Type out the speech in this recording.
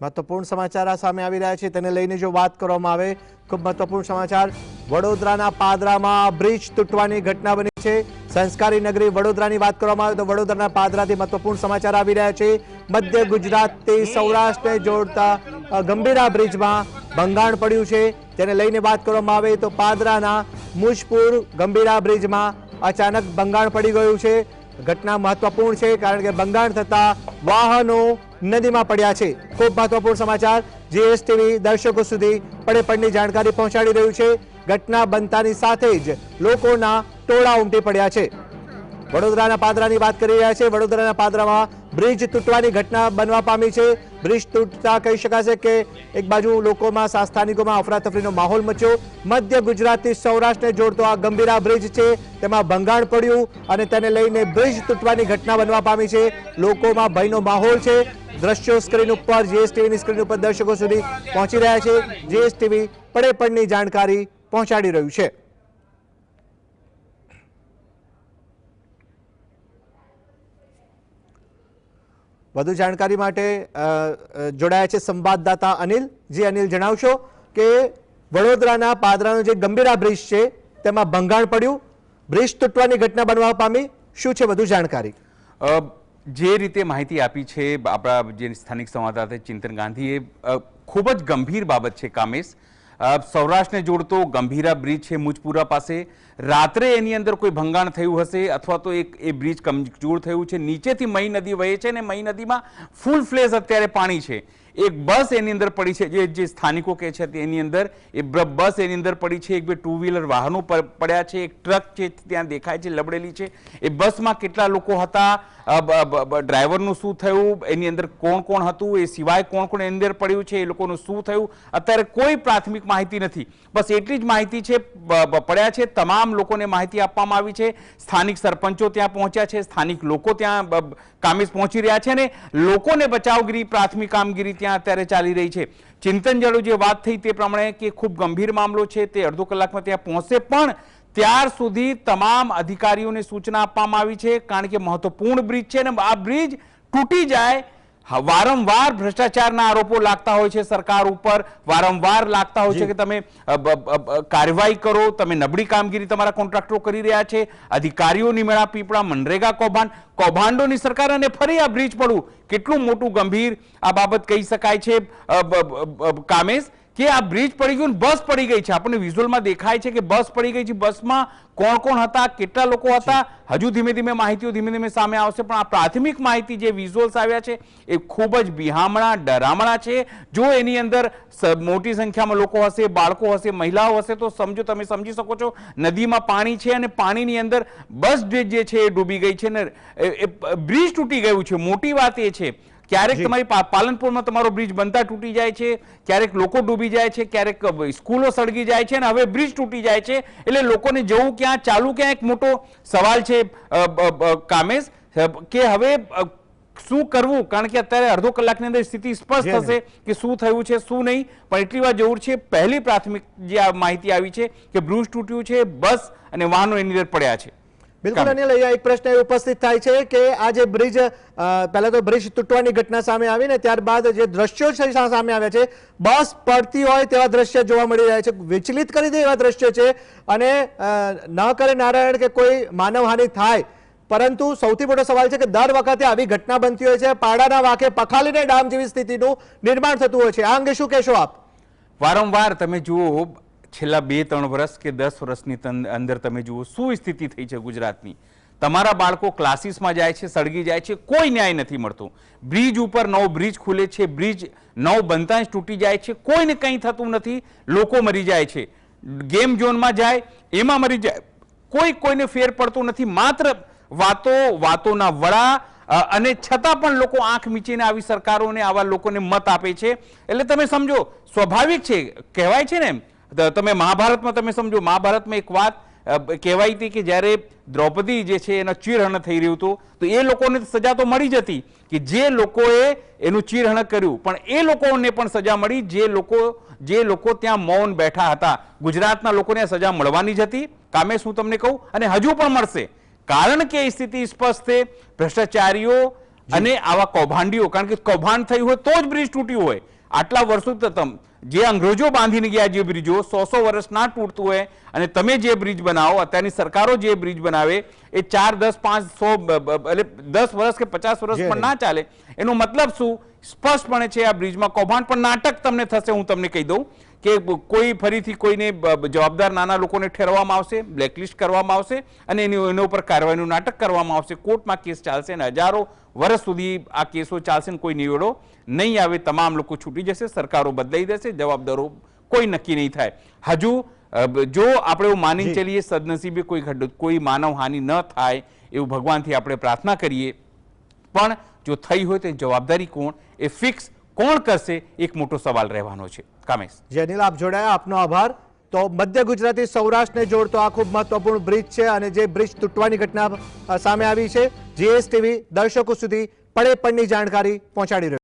મહત્વપૂર્ણ સમાચાર આ સામે આવી રહ્યા છે. તેને લઈને જો વાત કરવામાં આવે, ખૂબ મહત્વપૂર્ણ સમાચાર. વડોદરાના પાદરામાં બ્રિજ તૂટવાની ઘટના બની છે. સંસ્કારી નગરી વડોદરાની વાત કરવામાં આવે તો વડોદરાના પાદરાથી મહત્વપૂર્ણ સમાચાર આવી રહ્યા છે. મધ્ય ગુજરાતથી સૌરાષ્ટ્રને જોડતા ગંભીરા બ્રિજમાં ભંગાણ પડ્યું છે. તેને લઈને વાત કરવામાં આવે તો પાદરાના મુજપુર ગંભીરા બ્રિજમાં અચાનક ભંગાણ પડી ગયું છે. ઘટના મહત્વપૂર્ણ છે, કારણ કે ભંગાણ થતા વાહનો નદીમાં પડ્યા છે. ખૂબ મહત્વપૂર્ણ સમાચાર, જીએસટીવી દર્શકો સુધી પડે પડની જાણકારી પહોંચાડી રહ્યું છે. ઘટના બનતાની સાથે જ લોકોના ટોળા ઉમટી પડ્યા છે. વડોદરાના પાદરાની વાત કરી રહ્યા છે. વડોદરાના પાદરામાં બ્રિજ તૂટવાની ઘટના બનવા પામી છે. બ્રિજ તૂટતા કહી શકાશે કે એક બાજુ લોકોમાં સ્થાનિકોમાં અફરાતફરીનો માહોલ મચ્યો. મધ્ય ગુજરાતથી સૌરાષ્ટ્રને જોડતો આ ગંભીરા બ્રિજ છે. તેમાં ભંગાણ પડ્યું અને તેને લઈને બ્રિજ તૂટવાની ઘટના બનવા પામી છે. લોકોમાં ભયનો માહોલ છે. દ્રશ્યો સ્ક્રીન ઉપર, જીએસટીવીની સ્ક્રીન ઉપર દર્શકો સુધી પહોંચી રહ્યા છે. જીએસટીવી પડે પડની જાણકારી પહોંચાડી રહ્યું છે. વધુ જાણકારી માટે જોડાયા છે સંવાદદાતા અનિલ. જી અનિલ, જણાવશો કે વડોદરાના પાદરાનો જે ગંભીરા બ્રિજ છે, તેમાં ભંગાણ પડ્યું. બ્રિજ તૂટવાની ઘટના બનવા પામી. શું છે વધુ જાણકારી? જે રીતે માહિતી આપી છે, આપણા જે સ્થાનિક સંવાદદાતા ચિંતન ગાંધીએ ખૂબ જ ગંભીર બાબત છે, કામેશ. સૌરાષ્ટ્રને જોડતો ગંભીરા બ્રિજ છે મુજપુરા પાસે. રાત્રે એની અંદર કોઈ ભંગાણ થયું હશે અથવા તો એક એ બ્રિજ કમજોર થયું છે? નીચેથી મહી નદી વહે છે અને મહી નદીમાં ફૂલ ફ્લેશ અત્યારે પાણી છે. એક બસ એની અંદર પડી છે. જે જે સ્થાનિકો કહે છે તેની અંદર એ બસ એની અંદર પડી છે. એક બે ટુ વ્હીલર વાહનો પડ્યા છે. એક ટ્રક છે ત્યાં દેખાય છે, લબડેલી છે. એ બસમાં કેટલા લોકો હતા? ડ્રાઈવરનું શું થયું? એની અંદર કોણ કોણ હતું? એ સિવાય કોણ કોણ એની અંદર પડ્યું છે? એ લોકોનું શું થયું? અત્યારે કોઈ પ્રાથમિક માહિતી નથી. બસ એટલી જ માહિતી છે. પડ્યા છે. તમામ લોકોને માહિતી આપવામાં આવી છે. સ્થાનિક સરપંચો ત્યાં પહોંચ્યા છે. સ્થાનિક લોકો ત્યાં કામેશ પહોંચી રહ્યા છે ને લોકોને બચાવગીરી, પ્રાથમિક કામગીરી ત્યાં અત્યારે ચાલી રહી છે. ચિંતન જાડુ જે વાત થઈ તે પ્રમાણે કે ખૂબ ગંભીર મામલો છે તે અડધો કલાકમાં ત્યાં પહોંચશે, પણ ત્યાર સુધી તમામ અધિકારીઓને સૂચના આપવામાં આવી છે. કારણ કે મહત્વપૂર્ણ બ્રિજ છે ને આ બ્રિજ તૂટી જાય વારંવાર ભ્રષ્ટાચારના આરોપો લાગતા હોય છે સરકાર ઉપર. વારંવાર લાગતા હોય છે કે તમે કાર્યવાહી કરો તમે નબળી કામગીરી તમારા કોન્ટ્રાક્ટરો કરી રહ્યા છે અધિકારીઓની મેળા પીપળા મનરેગા કૌભાંડ કૌભાંડોની સરકાર અને ફરી આ બ્રિજ પડવું. કેટલું મોટું ગંભીર આ બાબત કહી શકાય છે કામેશ? કે આ બ્રિજ પડી ગયું બસ પડી ગઈ છે. આપણને વિઝ્યુઅલમાં દેખાય છે કે બસ પડી ગઈ છે. બસમાં કોણ કોણ હતા કેટલા લોકો હતા હજુ ધીમે ધીમે માહિતીઓ ધીમે ધીમે સામે આવશે પણ આ પ્રાથમિક માહિતી જે વિઝ્યુઅલ્સ આવ્યા છે એ ખૂબ જ બિહામણા ડરામણા છે. જો એની અંદર મોટી સંખ્યામાં લોકો હશે બાળકો હશે મહિલાઓ હશે તો સમજો તમે સમજી શકો છો નદીમાં પાણી છે અને પાણીની અંદર બસ જે છે એ ડૂબી ગઈ છે ને બ્રિજ તૂટી ગયું છે. મોટી વાત એ છે ક્યારેક તમારી પાલનપુરમાં તમારો બ્રિજ બનતા તૂટી જાય છે ક્યારેક લોકો ડૂબી જાય છે ક્યારેક સ્કૂલો સળગી જાય છે અને હવે બ્રિજ તૂટી જાય છે એટલે લોકોને જવું ક્યાં ચાલુ ક્યાં એક મોટો સવાલ છે કામેશ કે હવે શું કરવું? કારણ કે અત્યારે અડધો કલાકની અંદર સ્થિતિ સ્પષ્ટ થશે કે શું થયું છે શું નહીં પણ એટલી વાર જરૂર છે પહેલી પ્રાથમિક જે આ માહિતી આવી છે કે બ્રુજ તૂટ્યું છે બસ અને વાહનો એની અંદર પડ્યા છે. બિલકુલ. અનિલ એક પ્રશ્ન એ ઉપસ્થિત થાય છે કે આ જે બ્રિજ પહેલા તો બ્રિજ તૂટવાની ઘટના સામે આવી ને ત્યારબાદ જે દ્રશ્યો છે સામે આવ્યા છે. બસ પડતી હોય તેવા દ્રશ્ય જોવા મળી રહ્યા છે. વિચલિત કરી દે એવા દ્રશ્યો છે. અને ન કરે નારાયણ કે કોઈ માનવહાનિ થાય. પરંતુ સૌથી મોટો સવાલ છે કે દર વખતે આવી ઘટના બનતી હોય છે. પાડાના વાંકે પખાલીને ડામ જેવી સ્થિતિનું નિર્માણ થતું હોય છે. આ અંગે શું કહેશો આપ? વારંવાર તમે જુઓ છેલ્લા બે, ત્રણ વર્ષ કે દસ વર્ષની અંદર તમે જુઓ, શું સ્થિતિ થઈ છે ગુજરાતની? તમારા બાળકો ક્લાસીસમાં જાય છે, સળગી જાય છે, કોઈ ન્યાય નથી મળતો. બ્રિજ ઉપર નવો બ્રિજ ખુલે છે, બ્રિજ નવ બનતા જ તૂટી જાય છે, કોઈને કંઈ થતું નથી, લોકો મરી જાય છે. ગેમ ઝોનમાં જાય, એમાં મરી જાય, કોઈ કોઈને ફેર પડતો નથી, માત્ર વાતો, વાતોના વડા અને છતાં પણ લોકો આંખ મીચીને આવી સરકારોને, આવા લોકોને મત આપે છે. એટલે તમે સમજો, સ્વાભાવિક છે, કહેવાય છે ને ત- તમે મહાભારતમાં તમે સમજો મહાભારતમાં એક વાત કહેવાય હતી કે જ્યારે દ્રૌપદી જે છે એનો ચીરહણ થઈ રહ્યું હતું તો એ લોકોને સજા તો મળી જ હતી કે જે લોકોએ એનું ચીરહણ કર્યું પણ એ લોકોને પણ સજા મળી જે લોકો જે લોકો ત્યાં મૌન બેઠા હતા. ગુજરાતના લોકોને સજા મળવાની જ હતી. કામે શું તમને કહું? અને હજુ પણ મળશે. કારણ કે એ સ્થિતિ સ્પષ્ટ છે ભ્રષ્ટાચારીઓ અને આવા કૌભાંડીઓ કારણ કે કૌભાંડ થયું હોય તો જ બ્રિજ તૂટ્યું હોય. આટલા વર્ષો જે અંગ્રેજો બાંધીને ગયા જે બ્રિજો સો સો વર્ષ ના તૂટતું હોય અને તમે જે બ્રિજ બનાવો અત્યારની સરકારો જે બ્રિજ બનાવે એ ચાર દસ પાંચ સો એટલે દસ વર્ષ કે પચાસ વર્ષ પણ ના ચાલે. એનો મતલબ શું? સ્પષ્ટપણે છે આ બ્રિજમાં કૌભાંડ પણ નાટક તમને થશે હું તમને કહી દઉં. કે કોઈ ફરીથી કોઈને જવાબદાર નાના લોકોને ઠેરવામાં આવશે બ્લેકલિસ્ટ કરવામાં આવશે અને એની એના ઉપર કાર્યવાહીનું નાટક કરવામાં આવશે. કોર્ટમાં કેસ ચાલશે અને હજારો વર્ષ સુધી આ કેસો ચાલશે ને કોઈ નિવેડો નહીં આવે. તમામ લોકો છૂટી જશે સરકારો બદલાઈ જશે જવાબદારો કોઈ નક્કી નહીં થાય. હજુ જો આપણે એવું માની ચાલીએ સદનસીબે કોઈ કોઈ માનવ હાનિ ન થાય એવું ભગવાનથી આપણે પ્રાર્થના કરીએ. પણ જો થઈ હોય તો જવાબદારી કોણ? એ ફિક્સ કોણ કરશે? એક મોટો સવાલ રહેવાનો છે. કામેશ. જેનિલ આપ જોડાયા. આપનો આભાર. તો મધ્ય ગુજરાતી સૌરાષ્ટ્રને જોડતો આ ખૂબ મહત્વપૂર્ણ બ્રિજ છે અને જે બ્રિજ તૂટવાની ઘટના સામે આવી છે. જીએસટીવી દર્શકો સુધી પડે પડની જાણકારી પહોંચાડી રહ્યું